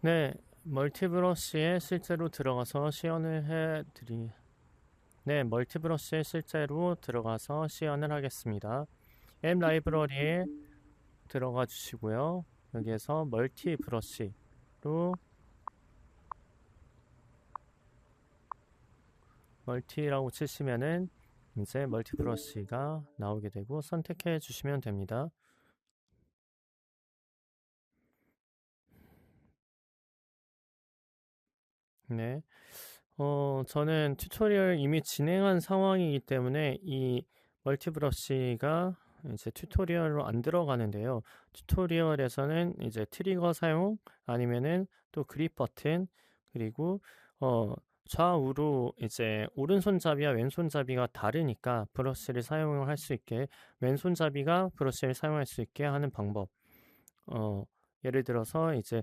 네, 멀티브러쉬에 실제로 들어가서 시연을 해드리. 네, 멀티브러쉬에 실제로 들어가서 시연을 하겠습니다. 앱 라이브러리에 들어가 주시고요. 여기에서 멀티브러쉬로 멀티라고 치시면은 이제 멀티브러쉬가 나오게 되고 선택해 주시면 됩니다. 네. 어, 저는 튜토리얼 이미 진행한 상황이기 때문에 이 멀티브러쉬가 이제 튜토리얼로 안 들어가는데요. 튜토리얼에서는 이제 트리거 사용 아니면은 또 그립 버튼 그리고 어, 좌우로 이제 오른손잡이와 왼손잡이가 다르니까 브러쉬를 사용할 수 있게 왼손잡이가 브러쉬를 사용할 수 있게 하는 방법. 어, 예를 들어서 이제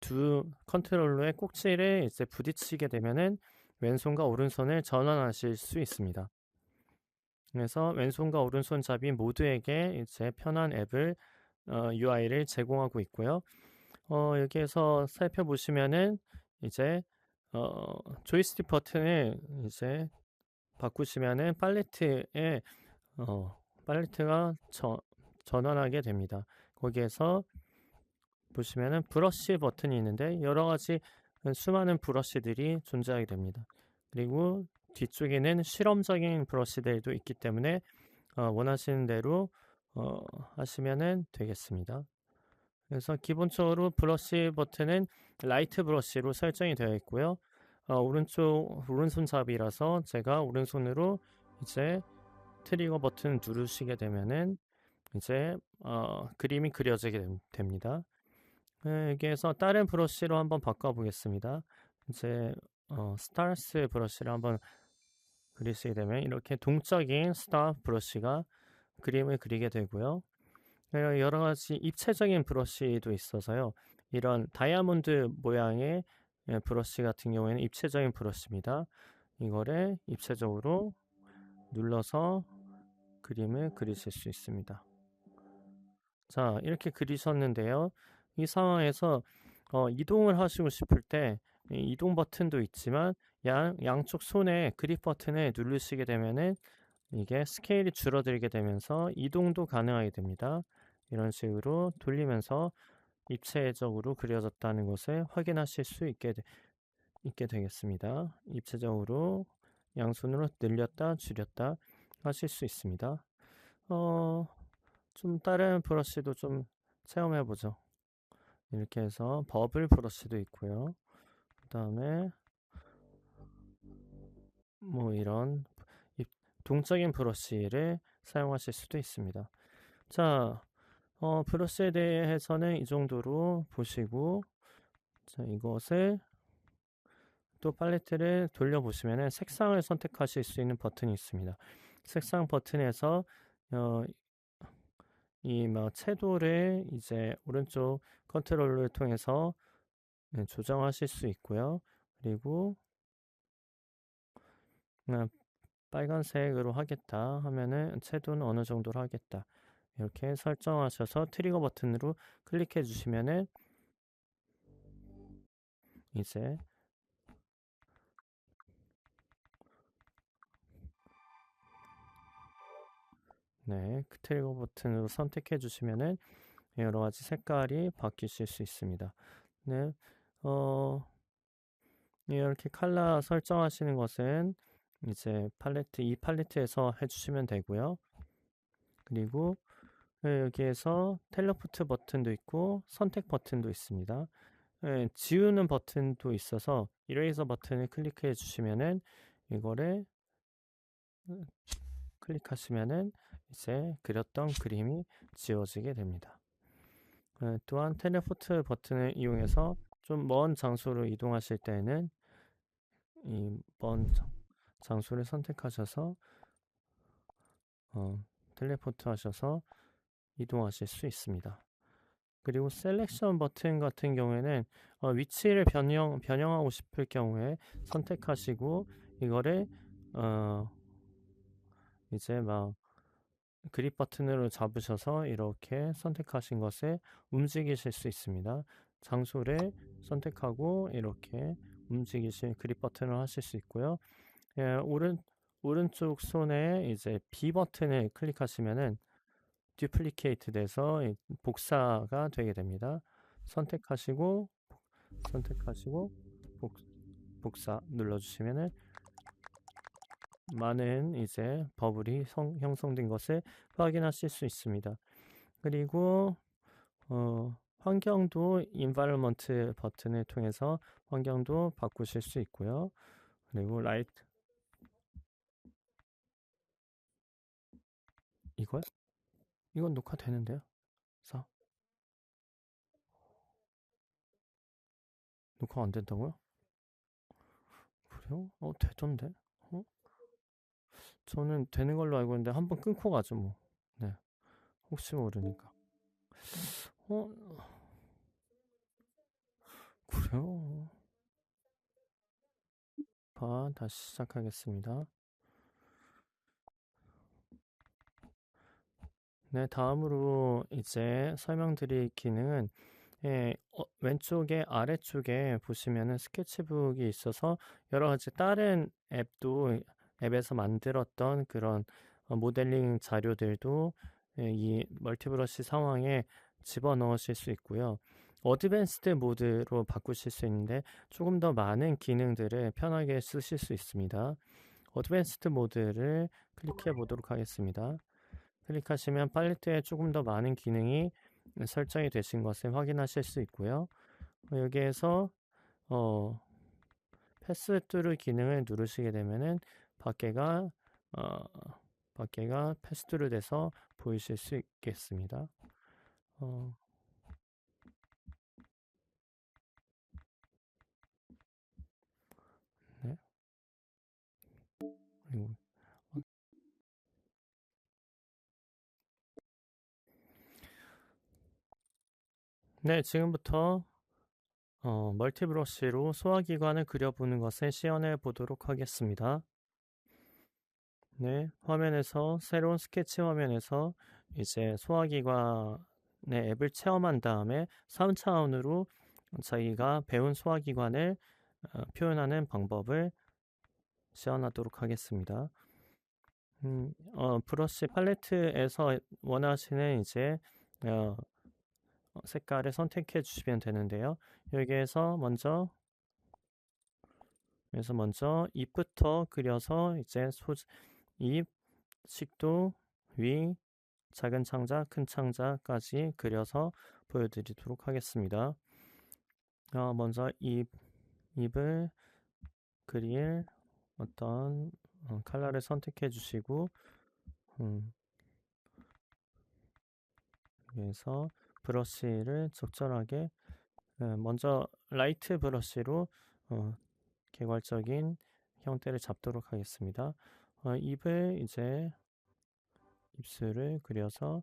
두 컨트롤러의 꼭지를 이제 부딪히게 되면은 왼손과 오른손을 전환하실 수 있습니다. 그래서 왼손과 오른손 잡이 모두에게 이제 편한 앱을 어, UI를 제공하고 있고요. 어, 여기에서 살펴보시면은 이제 어, 조이스틱 버튼을 이제 바꾸시면은 팔레트에 어, 팔레트가 저, 전환하게 됩니다. 거기에서 보시면은 브러쉬 버튼이 있는데 여러 가지 수많은 브러쉬들이 존재하게 됩니다. 그리고 뒤쪽에는 실험적인 브러쉬들도 있기 때문에 어, 원하시는 대로 어, 하시면 되겠습니다. 그래서 기본적으로 브러쉬 버튼은 라이트 브러쉬로 설정이 되어 있고요. 어, 오른쪽 오른손잡이라서 제가 오른손으로 이제 트리거 버튼 누르시게 되면은 이제 어, 그림이 그려지게 됩니다. 네, 여기에서 다른 브러쉬로 한번 바꿔보겠습니다. 이제 어, 스타스 브러쉬를 한번 그리시게 되면 이렇게 동적인 스타 브러쉬가 그림을 그리게 되고요. 여러 가지 입체적인 브러쉬도 있어서요. 이런 다이아몬드 모양의 예, 브러쉬 같은 경우에는 입체적인 브러쉬입니다. 이거를 입체적으로 눌러서 그림을 그리실 수 있습니다. 자, 이렇게 그리셨는데요. 이 상황에서 어, 이동을 하시고 싶을 때 이동 버튼도 있지만 양, 양쪽 손에 그립 버튼을 누르시게 되면은 이게 스케일이 줄어들게 되면서 이동도 가능하게 됩니다. 이런 식으로 돌리면서 입체적으로 그려졌다는 것을 확인하실 수 있게, 되, 있게 되겠습니다. 입체적으로 양손으로 늘렸다 줄였다 하실 수 있습니다. 어, 좀 다른 브러쉬도 좀 체험해 보죠. 이렇게 해서 버블 브러쉬도 있고요. 그 다음에 뭐 이런 동적인 브러쉬를 사용하실 수도 있습니다. 자, 어, 브러쉬에 대해서는 이 정도로 보시고 자, 이것을 또 팔레트를 돌려보시면 색상을 선택하실 수 있는 버튼이 있습니다. 색상 버튼에서 어, 이뭐 채도를 이제 오른쪽 컨트롤을 통해서 네, 조정하실 수 있고요. 그리고 빨간색으로 하겠다 하면은 채도는 어느 정도로 하겠다 이렇게 설정하셔서 트리거 버튼으로 클릭해 주시면은 이제 네, 그 트리거 버튼으로 선택해 주시면은 여러 가지 색깔이 바뀌실 수 있습니다. 네, 어, 이렇게 컬러 설정하시는 것은 이제 팔레트, 이 팔레트에서 해주시면 되고요. 그리고 여기에서 텔레포트 버튼도 있고 선택 버튼도 있습니다. 네, 지우는 버튼도 있어서 이레이저 버튼을 클릭해 주시면은 이거를 클릭하시면은 이제 그렸던 그림이 지워지게 됩니다. 네, 또한 텔레포트 버튼을 이용해서 좀 먼 장소로 이동하실 때에는 이 먼 장소를 선택하셔서 어, 텔레포트 하셔서 이동하실 수 있습니다. 그리고 셀렉션 버튼 같은 경우에는 어, 위치를 변형, 변형하고 싶을 경우에 선택하시고 이거를 어, 이제 막 그립 버튼으로 잡으셔서 이렇게 선택하신 것을 움직이실 수 있습니다. 장소를 선택하고 이렇게 움직이실 그립 버튼을 하실 수 있고요. 예, 오른 오른쪽 손에 이제 B 버튼을 클릭하시면은 듀플리케이트 돼서 복사가 되게 됩니다. 선택하시고 선택하시고 복, 복사 눌러주시면은 많은 이제 버블이 성, 형성된 것을 확인하실 수 있습니다. 그리고 어, 환경도 environment 버튼을 통해서 환경도 바꾸실 수 있고요. 그리고 라이트 이거요? 이건 녹화되는데요. 사 녹화 안 된다고요? 그래요? 어 되던데? 어? 저는 되는 걸로 알고 있는데 한번 끊고 가죠 뭐. 네. 혹시 모르니까. 어? 그래요? 봐, 다시 시작하겠습니다. 네, 다음으로 이제 설명드릴 기능은 예, 어, 왼쪽에 아래쪽에 보시면은 스케치북이 있어서 여러 가지 다른 앱도 앱에서 만들었던 그런 어, 모델링 자료들도 예, 이 멀티브러시 상황에 집어넣으실 수 있고요. 어드밴스드 모드로 바꾸실 수 있는데 조금 더 많은 기능들을 편하게 쓰실 수 있습니다. 어드밴스드 모드를 클릭해 보도록 하겠습니다. 클릭하시면 팔레트에 조금 더 많은 기능이 설정이 되신 것을 확인하실 수 있고요. 여기에서 어, 패스트루 기능을 누르시게 되면은 밖에가 어, 밖에가 패스트루 돼서 보이실 수 있겠습니다. 어, 네. 그리고 네, 지금부터 어, 멀티브러쉬로 소화기관을 그려보는 것을 시연해 보도록 하겠습니다. 네, 화면에서 새로운 스케치 화면에서 이제 소화기관의 앱을 체험한 다음에 3차원으로 저희가 배운 소화기관을 어, 표현하는 방법을 시연하도록 하겠습니다. 음, 어, 브러쉬 팔레트에서 원하시는 이제 어, 어, 색깔을 선택해 주시면 되는데요. 여기에서 먼저 그래서 먼저 입부터 그려서 이제 소, 입, 식도, 위, 작은 창자, 큰 창자까지 그려서 보여드리도록 하겠습니다. 어, 먼저 입, 입을 그릴 어떤 어, 컬러를 선택해 주시고 음, 여기서 브러쉬를 적절하게 어, 먼저 라이트 브러쉬로 어, 개괄적인 형태를 잡도록 하겠습니다. 어, 입을 이제 입술을 그려서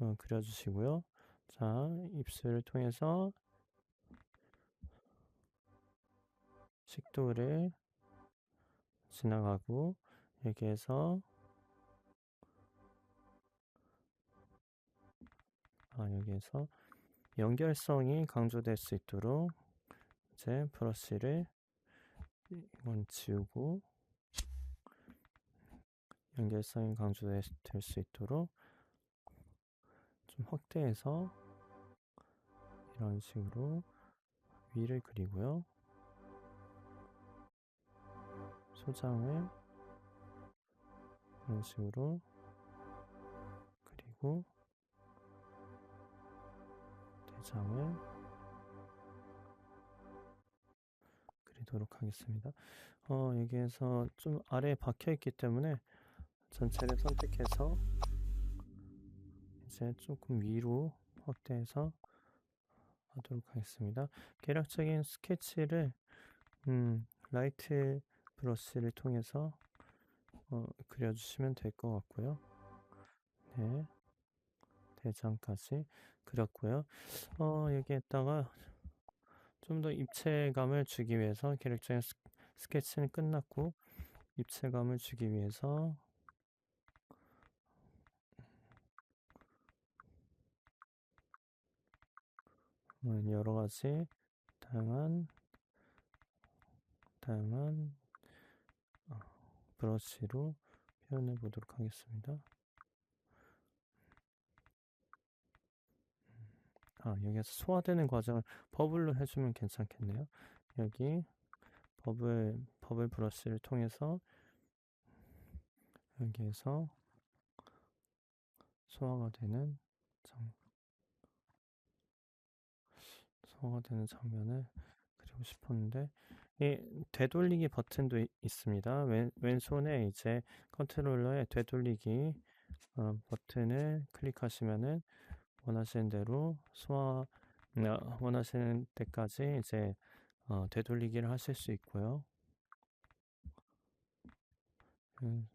어, 그려주시고요. 자, 입술을 통해서 식도를 지나가고 여기에서 아, 여기에서 연결성이 강조될 수 있도록 이제 브러쉬를 이건 지우고 연결성이 강조될 수 있도록 좀 확대해서 이런 식으로 위를 그리고요. 소장을 이런 식으로 그리고 대장을 그리도록 하겠습니다. 어, 여기에서 좀 아래에 박혀 있기 때문에 전체를 선택해서 이제 조금 위로 확대해서 하도록 하겠습니다. 개략적인 스케치를 음, 라이트 브러쉬를 통해서 어, 그려주시면 될 것 같고요. 네, 대장까지 그렸고요. 어, 여기에다가 좀 더 입체감을 주기 위해서 계획적인 스케치는 끝났고 입체감을 주기 위해서 여러 가지 다양한 다양한 어, 브러쉬로 표현해 보도록 하겠습니다. 아, 여기서 소화되는 과정을 버블로 해주면 괜찮겠네요. 여기 버블, 버블 브러쉬를 통해서 여기에서 소화가 되는 장, 소화가 되는 장면을 그리고 싶었는데 이 되돌리기 버튼도 있습니다. 왼, 왼손에 이제 컨트롤러에 되돌리기 어, 버튼을 클릭하시면은 원하시는 대로 소화 어, 원하시는 때까지 이제 어, 되돌리기를 하실 수 있고요. 음,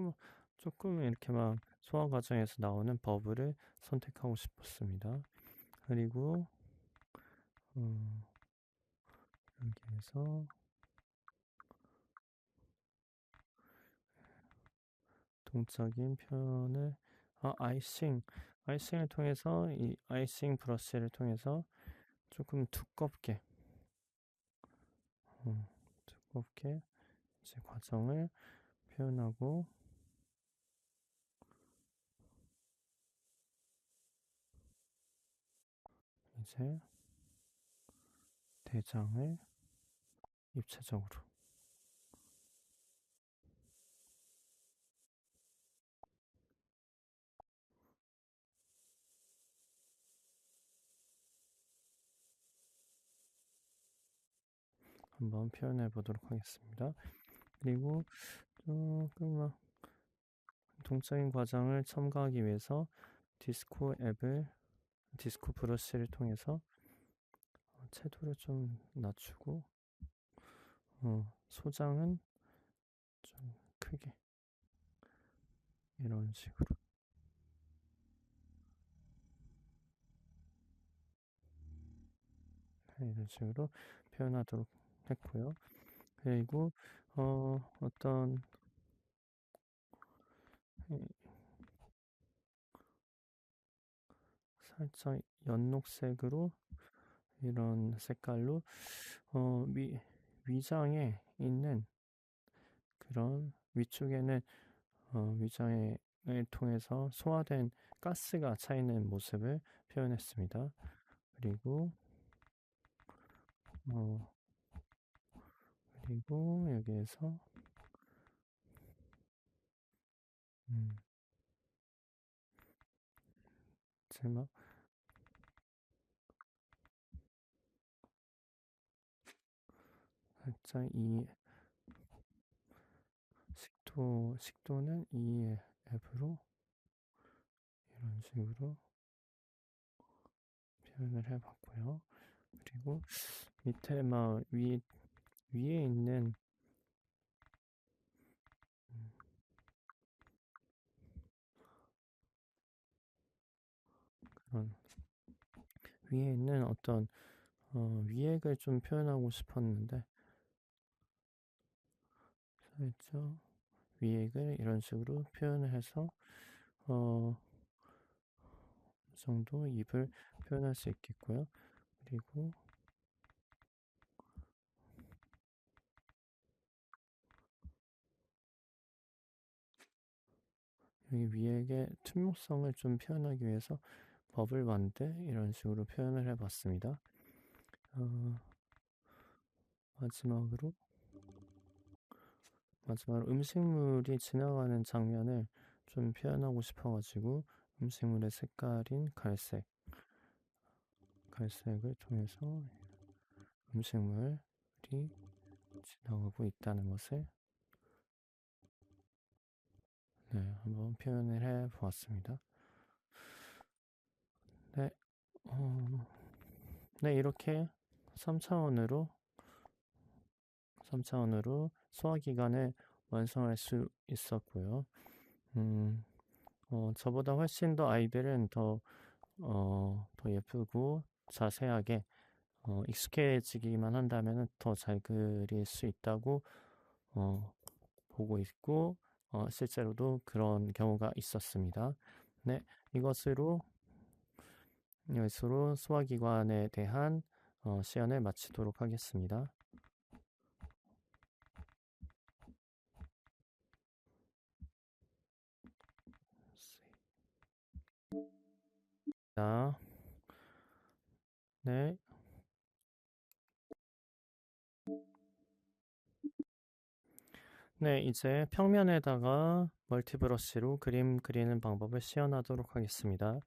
조금 조금 이렇게 막 소화 과정에서 나오는 버블을 선택하고 싶었습니다. 그리고 어, 여기에서 동적인 표현을 아, 아이싱 아이싱을 통해서 이 아이싱 브러쉬를 통해서 조금 두껍게 음, 두껍게 이제 과정을 표현하고 이제 대장을 입체적으로 한번 표현해 보도록 하겠습니다. 그리고 조금 동적인 과정을 첨가하기 위해서 디스코 앱을 디스코 브러쉬를 통해서 채도를 좀 낮추고 어, 소장은 좀 크게 이런 식으로 이런 식으로 표현하도록 했고요. 그리고 어, 어떤 살짝 연녹색으로 이런 색깔로 어, 위, 위장에 있는 그런 위쪽에는 어, 위장을 통해서 소화된 가스가 차 있는 모습을 표현했습니다. 그리고 어, 그리고 여기에서 음, 제막 살짝 이 식도 식도는 이 앱으로 이런 식으로 표현을 해봤고요. 그리고 밑에 막 위, 위에 있는 그런 위에 있는 어떤 어, 위액을 좀 표현하고 싶었는데 살짝 위액을 이런 식으로 표현을 해서 어, 이 정도 입을 표현할 수 있겠고요. 그리고 여기 위액의 투명성을 좀 표현하기 위해서 버블 반드 이런 식으로 표현을 해봤습니다. 어, 마지막으로 마지막으로 음식물이 지나가는 장면을 좀 표현하고 싶어가지고 음식물의 색깔인 갈색 갈색을 통해서 음식물이 지나가고 있다는 것을 네, 한번 표현을 해 보았습니다. 네, 어, 네, 이렇게 3차원으로 3차원으로 소화기관을 완성할 수 있었고요. 음, 어, 저보다 훨씬 더 아이들은 더, 어, 더 예쁘고 자세하게 어, 익숙해지기만 한다면 더 잘 그릴 수 있다고 어, 보고 있고 어, 실제로도 그런 경우가 있었습니다. 네, 이것으로 이것으로 소화기관에 대한 어, 시연을 마치도록 하겠습니다. 자, 네. 네, 이제 평면에다가 멀티브러쉬로 그림 그리는 방법을 시연하도록 하겠습니다.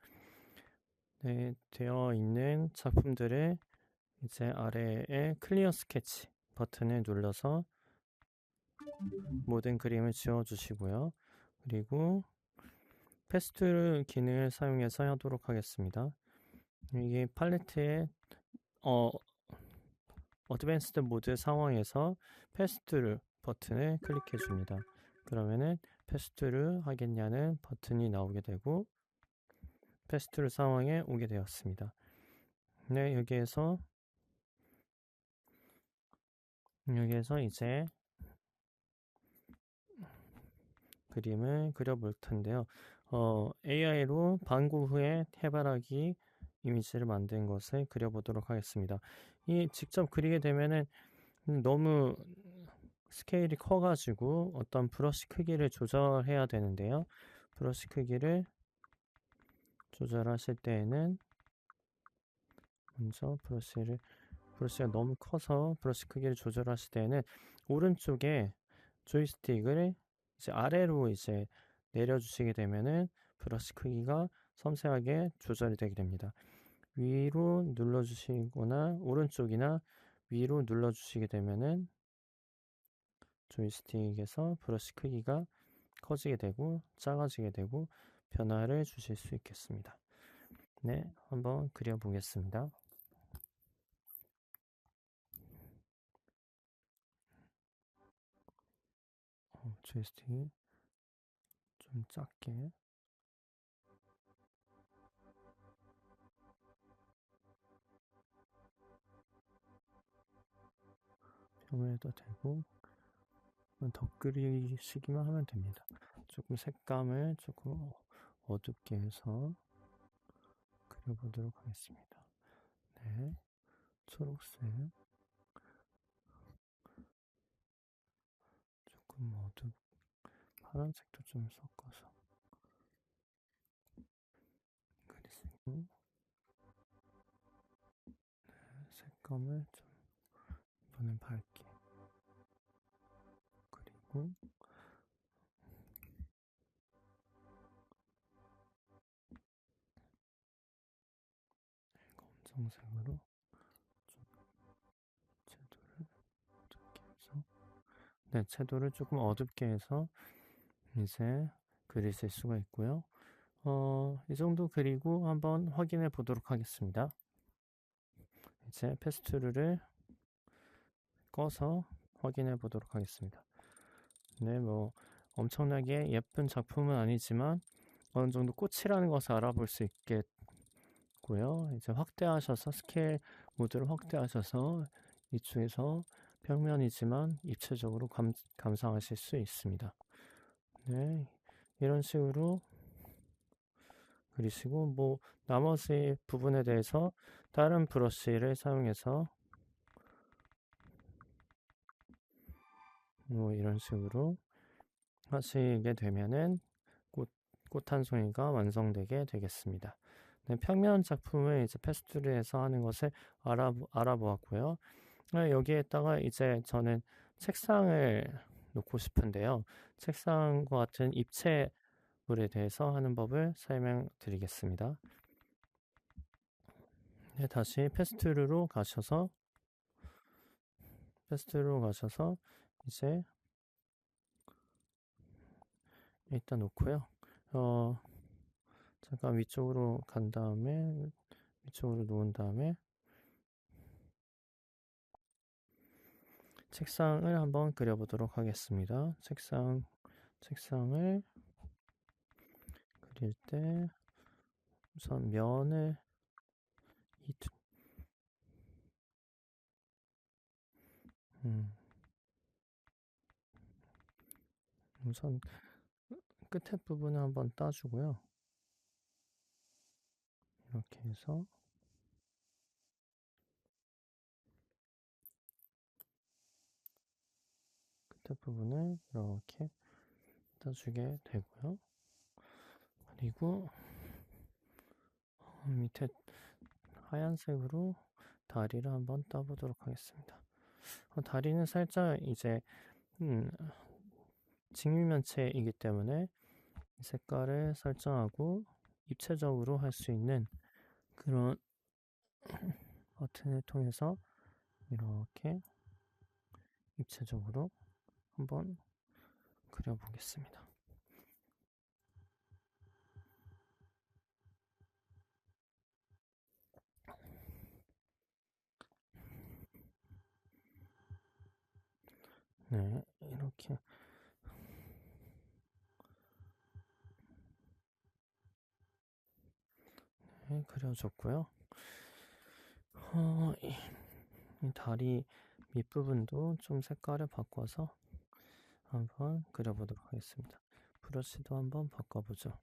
네, 되어 있는 작품들을 이제 아래에 클리어 스케치 버튼을 눌러서 모든 그림을 지워주시고요. 그리고 패스트 기능을 사용해서 하도록 하겠습니다. 이게 팔레트에 어, 어드밴스드 모드 상황에서 패스트루 버튼을 클릭해 줍니다. 그러면은 패스트루 하겠냐는 버튼이 나오게 되고 패스트루 상황에 오게 되었습니다. 네, 여기에서 여기에서 이제 그림을 그려볼 텐데요. 어, AI로 반구 후에 해바라기 이미지를 만든 것을 그려보도록 하겠습니다. 이 직접 그리게 되면은 너무 스케일이 커가지고 어떤 브러쉬 크기를 조절해야 되는데요. 브러쉬 크기를 조절하실 때에는 먼저 브러쉬를 브러쉬가 너무 커서 브러쉬 크기를 조절하실 때에는 오른쪽에 조이스틱을 이제 아래로 이제 내려주시게 되면은 브러쉬 크기가 섬세하게 조절이 되게 됩니다. 위로 눌러주시거나 오른쪽이나 위로 눌러주시게 되면은 조이스틱에서 브러쉬 크기가 커지게 되고 작아지게 되고 변화를 주실 수 있겠습니다. 네, 한번 그려보겠습니다. 어, 조이스틱이 좀 작게 표현해도 되고 더 그리시기만 하면 됩니다. 조금 색감을 조금 어둡게 해서 그려보도록 하겠습니다. 네, 초록색 조금 어둡 파란색도 좀 섞어서. 그리고 네, 색감을 좀 이번엔 밝게. 그리고 검정색으로 채도를 어둡게 해서 네, 채도를 조금 어둡게 해서 이제 그리실 수가 있고요. 어, 이 정도 그리고 한번 확인해 보도록 하겠습니다. 이제 패스트루를 꺼서 확인해 보도록 하겠습니다. 네, 뭐 엄청나게 예쁜 작품은 아니지만 어느 정도 꽃이라는 것을 알아볼 수 있겠고요. 이제 확대하셔서 스케일 모드를 확대하셔서 이쪽에서 평면이지만 입체적으로 감, 감상하실 수 있습니다. 네, 이런 식으로 그리시고 뭐 나머지 부분에 대해서 다른 브러쉬를 사용해서 뭐 이런 식으로 하시게 되면은 꽃, 꽃 한 송이가 완성되게 되겠습니다. 네, 평면 작품을 이제 패스트리에서 하는 것을 알아, 알아보았고요. 네, 여기에다가 이제 저는 책상을 놓고 싶은데요. 책상과 같은 입체물에 대해서 하는 법을 설명드리겠습니다. 네, 다시 패스트루로 가셔서 패스트루로 가셔서 이제 일단 놓고요. 어, 잠깐 위쪽으로 간 다음에 위쪽으로 놓은 다음에 책상을 한번 그려보도록 하겠습니다. 책상 책상을 그릴 때 우선 면을 이 음. 우선 끝에 부분을 한번 따주고요. 이렇게 해서 끝에 부분을 이렇게 따주게 되고요. 그리고 밑에 하얀색으로 다리를 한번 따보도록 하겠습니다. 어, 다리는 살짝 이제 음, 직육면체이기 때문에 색깔을 설정하고 입체적으로 할 수 있는 그런 버튼을 통해서 이렇게 입체적으로 한번 그려보겠습니다. 네, 이렇게 네, 그려줬고요. 어, 이, 이 다리 밑부분도 좀 색깔을 바꿔서 한번 그려보도록 하겠습니다. 브러쉬도 한번 바꿔보죠.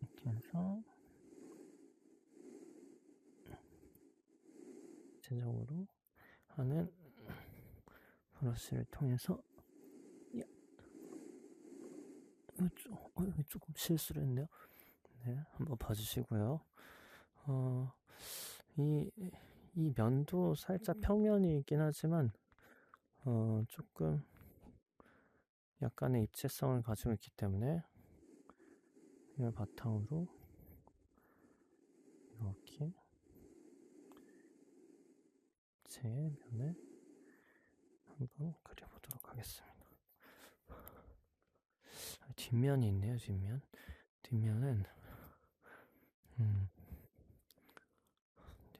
이렇게 해서 전체적으로 하는 브러쉬를 통해서 어, 조금 실수를 했네요. 네, 한번 봐주시고요. 어, 이, 이 면도 살짝 평면이 있긴 하지만, 어, 조금 약간의 입체성을 가지고 있기 때문에, 이걸 바탕으로, 이렇게, 제 면을 한번 그려보도록 하겠습니다. 뒷면이 있네요, 뒷면. 뒷면은, 음,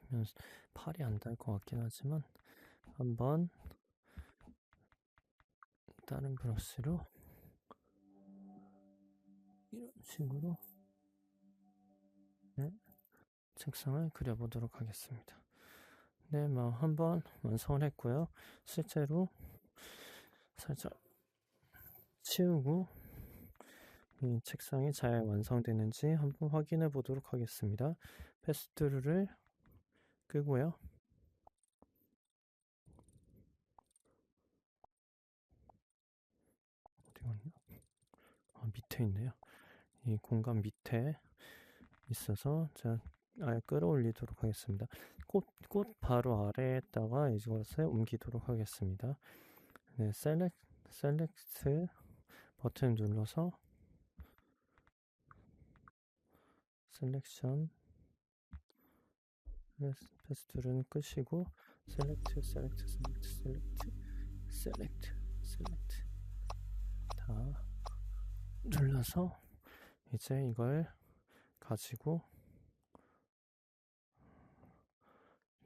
뒷면 팔이 안 닿을 것 같긴 하지만, 한번 다른 브러쉬로 이런 식으로 네, 책상을 그려보도록 하겠습니다. 네, 뭐 한번 완성을 했고요. 실제로 살짝 치우고 이 책상이 잘 완성되는지 한번 확인해 보도록 하겠습니다. 패스트루를 끄고요. 아, 밑에 있네요. 이 공간 밑에 있어서 제가 아예 끌어올리도록 하겠습니다. 꽃, 꽃 바로 아래에다가 이것을 옮기도록 하겠습니다. 네, 셀렉, 셀렉트 버튼 눌러서 셀렉션 패스트는 끄시고 셀렉트, 셀렉트, 셀렉트, 셀렉트, 셀렉트, 셀렉트 다 눌러서 이제 이걸 가지고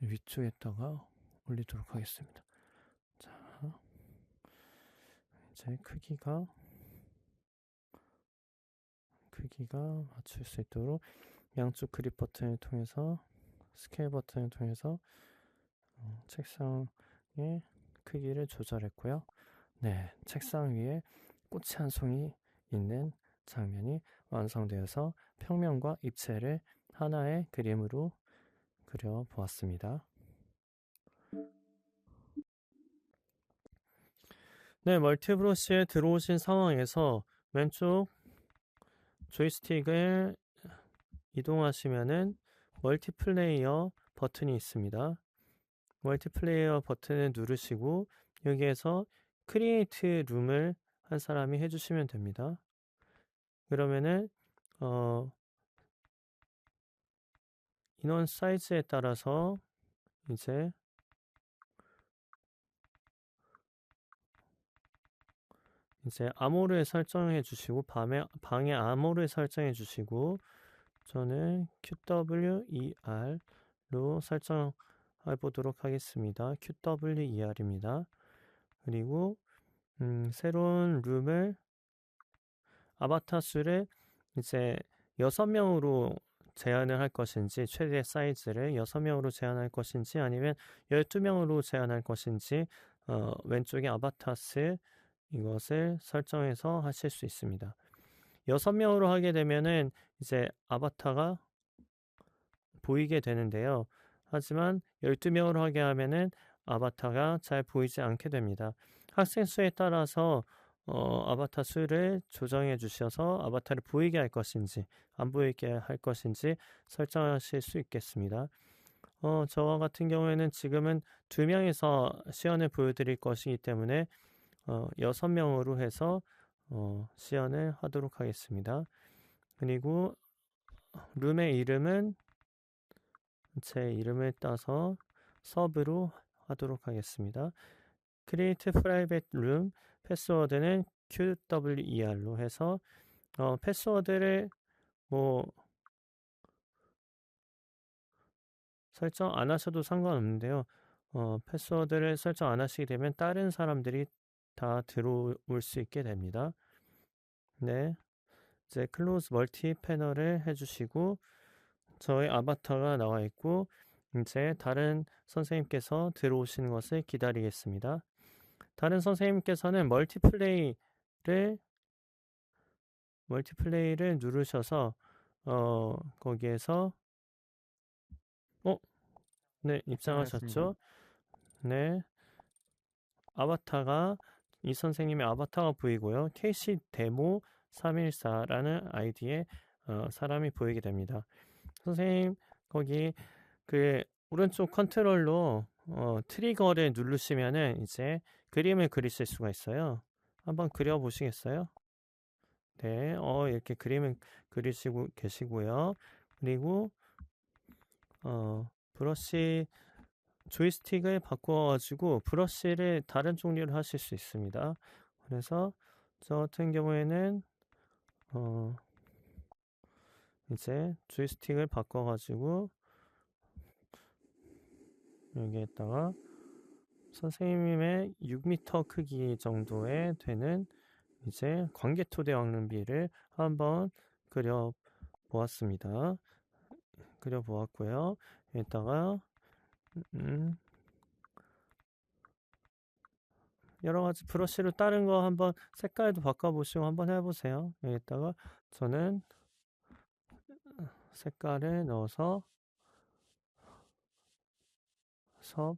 위쪽에다가 올리도록 하겠습니다. 자, 이제 크기가 크기가 맞출 수 있도록 양쪽 그립 버튼을 통해서 스케일 버튼을 통해서 어, 책상의 크기를 조절했고요. 네, 책상 위에 꽃이 한 송이 있는 장면이 완성되어서 평면과 입체를 하나의 그림으로 그려 보았습니다. 네, 멀티브러쉬에 들어오신 상황에서 왼쪽 조이스틱을 이동하시면은 멀티플레이어 버튼이 있습니다. 멀티플레이어 버튼을 누르시고 여기에서 크리에이트 룸을 한 사람이 해주시면 됩니다. 그러면은 어, 인원 사이즈에 따라서 이제 이제 암호를 설정해 주시고 밤에 방에 암호를 설정해 주시고 저는 QWER로 설정해 보도록 하겠습니다. QWER입니다. 그리고 음, 새로운 룸을 아바타 수를 이제 6명으로 제한을 할 것인지 최대 사이즈를 6명으로 제한할 것인지 아니면 12명으로 제한할 것인지 어, 왼쪽에 아바타스 이것을 설정해서 하실 수 있습니다. 6명으로 하게 되면은 이제 아바타가 보이게 되는데요. 하지만 12명으로 하게 하면은 아바타가 잘 보이지 않게 됩니다. 학생 수에 따라서 어, 아바타 수를 조정해 주셔서 아바타를 보이게 할 것인지 안 보이게 할 것인지 설정하실 수 있겠습니다. 어, 저와 같은 경우에는 지금은 두 명이서 시연을 보여드릴 것이기 때문에 어, 여섯 명으로 해서 어, 시연을 하도록 하겠습니다. 그리고 룸의 이름은 제 이름을 따서 서브로 하도록 하겠습니다. Create Private Room 패스워드는 QWER로 해서 어, 패스워드를 뭐 설정 안 하셔도 상관없는데요. 어, 패스워드를 설정 안 하시게 되면 다른 사람들이 다 들어올 수 있게 됩니다. 네. 이제 클로즈 멀티 패널을 해주시고 저의 아바타가 나와 있고 이제 다른 선생님께서 들어오시는 것을 기다리겠습니다. 다른 선생님께서는 멀티플레이를 멀티플레이를 누르셔서 어 거기에서 어? 네, 입장하셨죠? 네. 아바타가 이 선생님의 아바타가 보이고요. KC 데모 314라는 아이디의 어, 사람이 보이게 됩니다. 선생님 거기 그 오른쪽 컨트롤로 어, 트리거를 누르시면은 이제 그림을 그리실 수가 있어요. 한번 그려 보시겠어요? 네, 어, 이렇게 그림을 그리시고 계시고요. 그리고 어, 브러쉬 조이스틱을 바꿔가지고 브러쉬를 다른 종류로 하실 수 있습니다. 그래서 저 같은 경우에는 어, 이제 조이스틱을 바꿔가지고 여기에다가 선생님의 6m 크기 정도의 되는 이제 관계토대 왕릉비를 한번 그려 보았습니다. 그려 보았고요. 여기다가 음 여러 가지 브러쉬로 다른 거 한번 색깔도 바꿔보시고 한번 해보세요. 여기다가 저는 색깔을 넣어서 섭,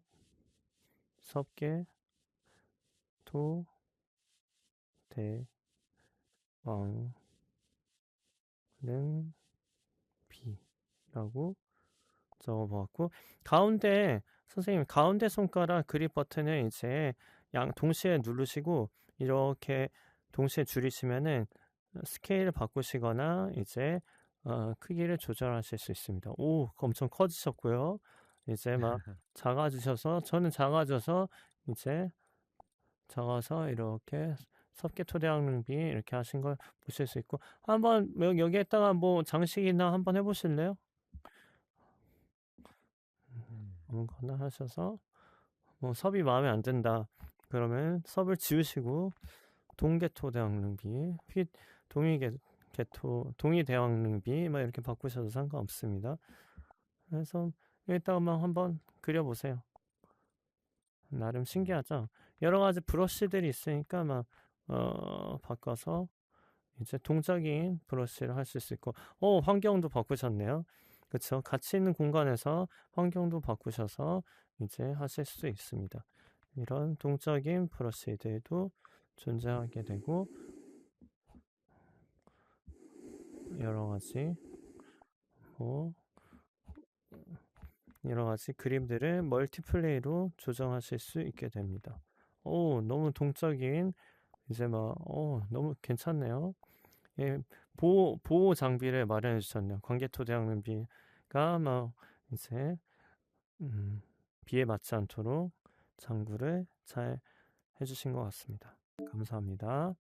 섭계, 도, 대, 왕, 능, 비라고 적어보았고 가운데 선생님 가운데 손가락 그립 버튼을 이제 양 동시에 누르시고 이렇게 동시에 줄이시면은 스케일을 바꾸시거나 이제 어, 크기를 조절하실 수 있습니다. 오, 엄청 커지셨고요. 이제 막 작아지셔서 저는 작아져서 이제 작아서 이렇게 섭계토대학 능비 이렇게 하신 걸 보실 수 있고 한번 여기에다가 뭐 장식이나 한번 해보실래요? 음. 아무거나 하셔서 뭐 섭이 마음에 안 든다 그러면 섭을 지우시고 동계토대학능비 휘 동의계 개토 동의 대왕능비 막 이렇게 바꾸셔도 상관없습니다. 그래서 여기다가 한번 그려보세요. 나름 신기하죠? 여러 가지 브러쉬들이 있으니까 막, 어, 바꿔서 이제 동작인 브러쉬를 하실 수 있고, 어, 환경도 바꾸셨네요. 그쵸? 같이 있는 공간에서 환경도 바꾸셔서 이제 하실 수 있습니다. 이런 동적인 브러쉬들도 존재하게 되고, 여러 가지 뭐 여러 가지 그림들을 멀티플레이로 조정하실 수 있게 됩니다. 오, 너무 동적인 이제 막 오, 너무 괜찮네요. 예, 보호 보호 장비를 마련해 주셨네요. 관계토 대학는비 가막 이제 음, 비에 맞지 않도록 장구를 잘 해주신 것 같습니다. 감사합니다.